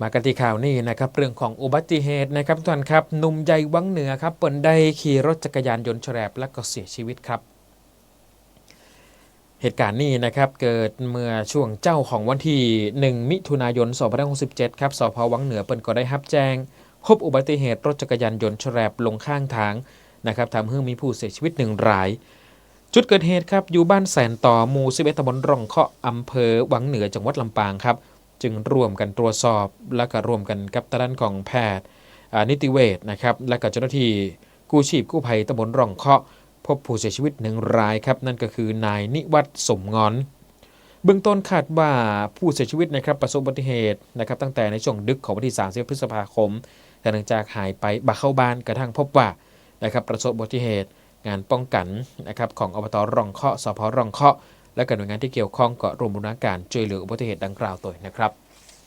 มากันที่ข่าวนี้นะครับเรื่องของอุบัติเหตุนะครับทุกท่านครับหนุ่มใหญ่วังเหนือครับเปิดได้ขี่รถจักรยานยนต์แฉลบและก็เสียชีวิตครับเหตุการณ์นี้นะครับเกิดเมื่อช่วงเจ้าของวันที่ 1 มิถุนายน 2567 ครับสพวังเหนือเปิดก็ได้รับแจ้งพบอุบัติเหตุรถจักรยานยนต์แฉลบลงข้างทางนะครับทำให้มีผู้เสียชีวิตหนึ่งราย จุดเกิดเหตุครับอยู่บ้านแสนต่อหมู่11ตำบลร่องเคาะอำเภอวังเหนือจังหวัดลำปางครับ จึงร่วมกันตรวจสอบ และก็ร่วมกันกับทางด้านของแพทย์นิติเวชนะครับและก็เจ้าหน้าที่กู้ชีพกู้ภัยตำบลร่องเคาะ พบผู้เสียชีวิตหนึ่งรายครับ นั่นก็คือนายนิวัฒน์สมงอน เบื้องต้นคาดว่าผู้เสียชีวิตนะครับประสบอุบัติเหตุนะครับตั้งแต่ในช่วงดึกของวันที่ 30 พฤษภาคม แต่เนื่องจากหายไปบักเข้าบ้านกระทั่งพบว่านะครับประสบอุบัติเหตุงานป้องกันนะครับของอบตร่องเคาะสพร่องเคาะ และกับหน่วยงานที่เกี่ยวข้องก็รวมบูรณาการช่วยเหลืออุบัติเหตุดังกล่าวตัวนะครับ